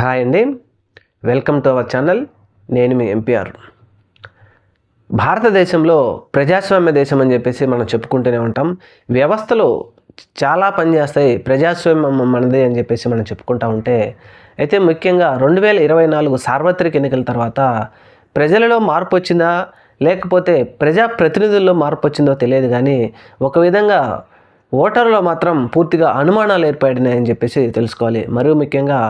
Hi అండి. Welcome to our channel. నేను మీ ఎంపీఆర్. భారతదేశంలో ప్రజాస్వామ్య దేశం అని చెప్పేసి మనం చెప్పుకుంటూనే ఉంటాం. వ్యవస్థలు చాలా పనిచేస్తాయి. ప్రజాస్వామ్యం మనదే అని చెప్పేసి మనం చెప్పుకుంటూ ఉంటే అయితే ముఖ్యంగా రెండు వేల ఇరవై నాలుగు సార్వత్రిక ఎన్నికల తర్వాత ప్రజలలో మార్పు వచ్చిందా? లేకపోతే ప్రజా ప్రతినిధుల్లో మార్పు వచ్చిందో తెలియదు కానీ ఒక విధంగా ఓటర్లో మాత్రం పూర్తిగా అనుమానాలు ఏర్పడినాయని చెప్పేసి తెలుసుకోవాలి. మరియు ముఖ్యంగా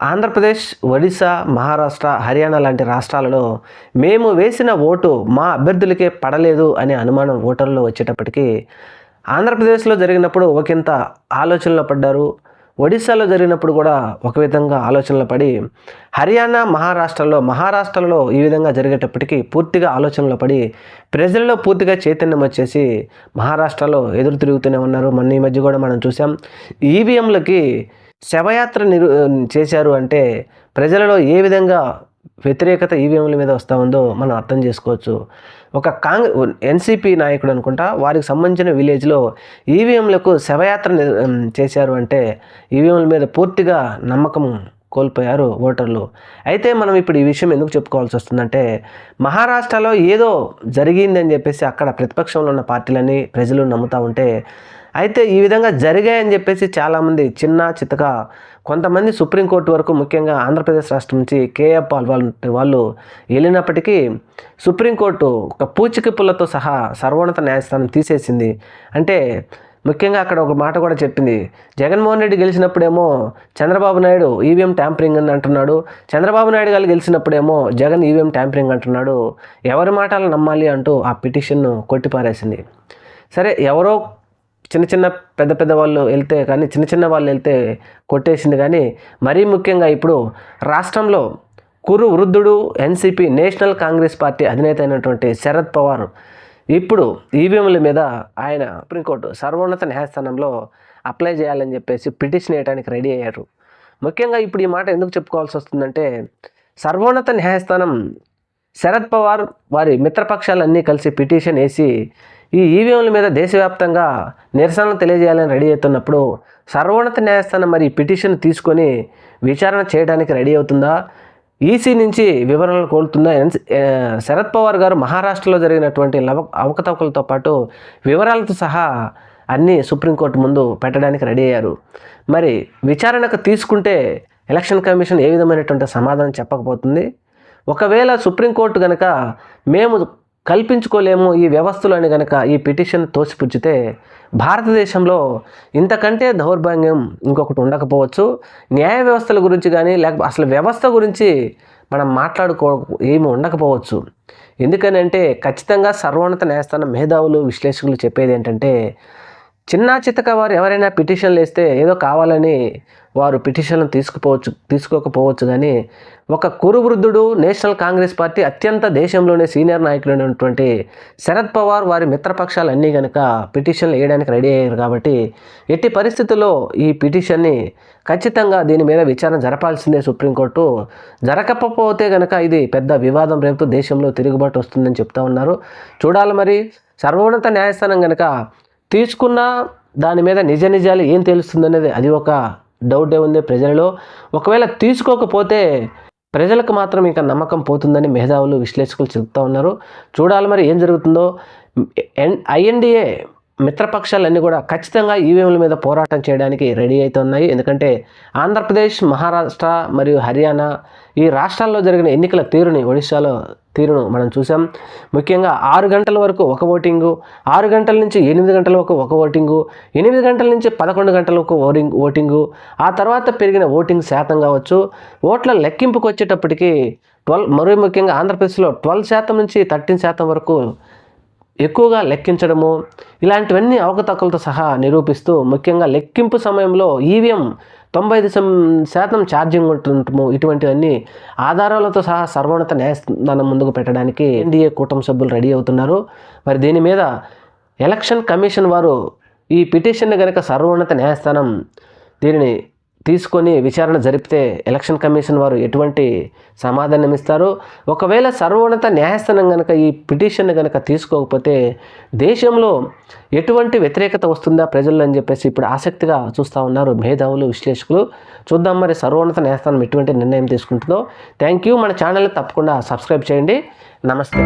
ఆంధ్రప్రదేశ్ ఒడిశా మహారాష్ట్ర హర్యానా లాంటి రాష్ట్రాలలో మేము వేసిన ఓటు మా అభ్యర్థులకే పడలేదు అనే అనుమానం ఓటర్లు వచ్చేటప్పటికీ ఆంధ్రప్రదేశ్లో జరిగినప్పుడు ఒకంత ఆలోచనలో పడ్డారు. ఒడిశాలో జరిగినప్పుడు కూడా ఒక విధంగా ఆలోచనలో పడి హర్యానా మహారాష్ట్రలో మహారాష్ట్రలో ఈ విధంగా జరిగేటప్పటికీ పూర్తిగా ఆలోచనలో పడి ప్రజల్లో పూర్తిగా చైతన్యం వచ్చేసి మహారాష్ట్రలో ఎదురు తిరుగుతూనే ఉన్నారు. మొన్న ఈ మధ్య కూడా మనం చూసాం ఈవీఎంలకి శవయాత్ర నిరు చేశారు అంటే ప్రజలలో ఏ విధంగా వ్యతిరేకత ఈవీఎంల మీద వస్తూ ఉందో మనం అర్థం చేసుకోవచ్చు. ఒక కాంగ్ ఎన్సీపీ నాయకుడు అనుకుంటా వారికి సంబంధించిన విలేజ్లో ఈవీఎంలకు శవయాత్ర ని- చేశారు అంటే ఈవీఎంల మీద పూర్తిగా నమ్మకం కోల్పోయారు ఓటర్లు. అయితే మనం ఇప్పుడు ఈ విషయం ఎందుకు చెప్పుకోవాల్సి వస్తుందంటే మహారాష్ట్రలో ఏదో జరిగిందని చెప్పేసి అక్కడ ప్రతిపక్షంలో ఉన్న పార్టీలని ప్రజలు నమ్ముతూ ఉంటే అయితే ఈ విధంగా జరిగాయని చెప్పేసి చాలామంది చిన్న చితక కొంతమంది సుప్రీంకోర్టు వరకు ముఖ్యంగా ఆంధ్రప్రదేశ్ రాష్ట్రం నుంచి కేఎఫ్ పాల్ వాళ్ళు వాళ్ళు వెళ్ళినప్పటికీ సుప్రీంకోర్టు ఒక పూచిక పుల్లతో సహా సర్వోన్నత న్యాయస్థానం తీసేసింది. అంటే ముఖ్యంగా అక్కడ ఒక మాట కూడా చెప్పింది. జగన్మోహన్ రెడ్డి గెలిచినప్పుడేమో చంద్రబాబు నాయుడు ఈవీఎం ట్యాంపరింగ్ అని అంటున్నాడు. చంద్రబాబు నాయుడు గారు గెలిచినప్పుడేమో జగన్ ఈవీఎం ట్యాంపరింగ్ అంటున్నాడు. ఎవరి మాటలు నమ్మాలి అంటూ ఆ పిటిషన్ను కొట్టిపారేసింది. సరే ఎవరో చిన్న చిన్న పెద్ద పెద్ద వాళ్ళు వెళ్తే కానీ చిన్న చిన్న వాళ్ళు వెళ్తే కొట్టేసింది కానీ మరీ ముఖ్యంగా ఇప్పుడు రాష్ట్రంలో కురు వృద్ధుడు ఎన్సిపి నేషనల్ కాంగ్రెస్ పార్టీ అధినేత అయినటువంటి శరద్ పవార్ ఇప్పుడు ఈవీఎంల మీద ఆయన సుప్రీంకోర్టు సర్వోన్నత న్యాయస్థానంలో అప్లై చేయాలని చెప్పేసి పిటిషన్ వేయడానికి రెడీ అయ్యారు. ముఖ్యంగా ఇప్పుడు ఈ మాట ఎందుకు చెప్పుకోవాల్సి వస్తుందంటే సర్వోన్నత న్యాయస్థానం శరద్ పవార్ వారి మిత్రపక్షాలన్నీ కలిసి పిటిషన్ వేసి ఈ ఈవీఎంల మీద దేశవ్యాప్తంగా నిరసనలు తెలియజేయాలని రెడీ అవుతున్నప్పుడు సర్వోన్నత న్యాయస్థానం మరి పిటిషన్ తీసుకొని విచారణ చేయడానికి రెడీ అవుతుందా? ఈసీ నుంచి వివరణలు కోరుతుందా? ఎన్- శరద్ పవార్ గారు మహారాష్ట్రలో జరిగినటువంటి లవ అవకతవకలతో పాటు వివరాలతో సహా అన్నీ సుప్రీంకోర్టు ముందు పెట్టడానికి రెడీ అయ్యారు. మరి విచారణకు తీసుకుంటే ఎలక్షన్ కమిషన్ ఏ విధమైనటువంటి సమాధానం చెప్పకపోతుంది? ఒకవేళ సుప్రీంకోర్టు కనుక మేము కల్పించుకోలేము ఈ వ్యవస్థలోని కనుక ఈ పిటిషన్ తోసిపుచ్చితే భారతదేశంలో ఇంతకంటే దౌర్భాగ్యం ఇంకొకటి ఉండకపోవచ్చు. న్యాయ వ్యవస్థల గురించి కానీ లేకపోతే అసలు వ్యవస్థ గురించి మనం మాట్లాడుకో ఏమి ఉండకపోవచ్చు. ఎందుకనంటే ఖచ్చితంగా సర్వోన్నత న్యాయస్థానం మేధావులు విశ్లేషకులు చెప్పేది ఏంటంటే చిన్న చితక వారు ఎవరైనా పిటిషన్లు వేస్తే ఏదో కావాలని వారు పిటిషన్లు తీసుకుపోవచ్చు తీసుకోకపోవచ్చు కానీ ఒక కురువృద్ధుడు నేషనల్ కాంగ్రెస్ పార్టీ అత్యంత దేశంలోనే సీనియర్ నాయకులైనటువంటి శరద్ పవార్ వారి మిత్రపక్షాలు అన్నీ కనుక పిటిషన్లు వేయడానికి రెడీ అయ్యారు కాబట్టి ఎట్టి పరిస్థితుల్లో ఈ పిటిషన్ని ఖచ్చితంగా దీని మీద విచారణ జరపాల్సిందే సుప్రీంకోర్టు. జరగకపోతే కనుక ఇది పెద్ద వివాదం రేపుతూ దేశంలో తిరుగుబాటు వస్తుందని చెప్తా ఉన్నారు. చూడాలి మరి. సర్వోన్నత న్యాయస్థానం కనుక తీసుకున్న దాని మీద నిజ నిజాలు ఏం తెలుస్తుందనేది అది ఒక డౌటే ఉంది ప్రజలలో. ఒకవేళ తీసుకోకపోతే ప్రజలకు మాత్రం ఇంకా నమ్మకం పోతుందని మేధావులు విశ్లేషకులు చెబుతూ ఉన్నారు. చూడాలి మరి ఏం జరుగుతుందో. ఎన్ ఐఎన్డిఏ మిత్రపక్షాలన్నీ కూడా ఖచ్చితంగా ఈవీఎంల మీద పోరాటం చేయడానికి రెడీ అవుతున్నాయి ఎందుకంటే ఆంధ్రప్రదేశ్ మహారాష్ట్ర మరియు హర్యానా ఈ రాష్ట్రాల్లో జరిగిన ఎన్నికల తీరుని ఒడిశాలో తీరును మనం చూసాం ముఖ్యంగా ఆరు గంటల వరకు ఒక ఓటింగు ఆరు గంటల నుంచి ఎనిమిది గంటల వరకు ఒక ఓటింగు ఎనిమిది గంటల నుంచి పదకొండు గంటల వరకు ఓటింగ్ ఓటింగు ఆ తర్వాత పెరిగిన ఓటింగ్ శాతం కావచ్చు. ఓట్ల లెక్కింపుకు వచ్చేటప్పటికి ట్వెల్వ్ మరీ ముఖ్యంగా ఆంధ్రప్రదేశ్లో ట్వెల్వ్ శాతం నుంచి థర్టీన్ శాతం వరకు ఎక్కువగా లెక్కించడము ఇలాంటివన్నీ అవకతవకలతో సహా నిరూపిస్తూ ముఖ్యంగా లెక్కింపు సమయంలో ఈవీఎం తొంభై ఐదు శాతం ఛార్జింగ్ ఉంటుంటము ఇటువంటివన్నీ ఆధారాలతో సహా సర్వోన్నత న్యాయస్థానం ముందుకు పెట్టడానికి ఎన్డీఏ కూటమి సభ్యులు రెడీ అవుతున్నారు. మరి దీని మీద ఎలక్షన్ కమిషన్ వారు ఈ పిటిషన్ని కనుక సర్వోన్నత న్యాయస్థానం దీనిని తీసుకొని విచారణ జరిపితే ఎలక్షన్ కమిషన్ వారు ఎటువంటి సమాధానం ఇస్తారు? ఒకవేళ సర్వోన్నత న్యాయస్థానం కనుక ఈ పిటిషన్ కనుక తీసుకోకపోతే దేశంలో ఎటువంటి వ్యతిరేకత వస్తుందా ప్రజల్లో అని చెప్పేసి ఇప్పుడు ఆసక్తిగా చూస్తూ ఉన్నారు మేధావులు విశ్లేషకులు. చూద్దాం మరి సర్వోన్నత న్యాయస్థానం ఎటువంటి నిర్ణయం తీసుకుంటుందో. Thank you. మన ఛానల్ని తప్పకుండా సబ్స్క్రైబ్ చేయండి. నమస్తే.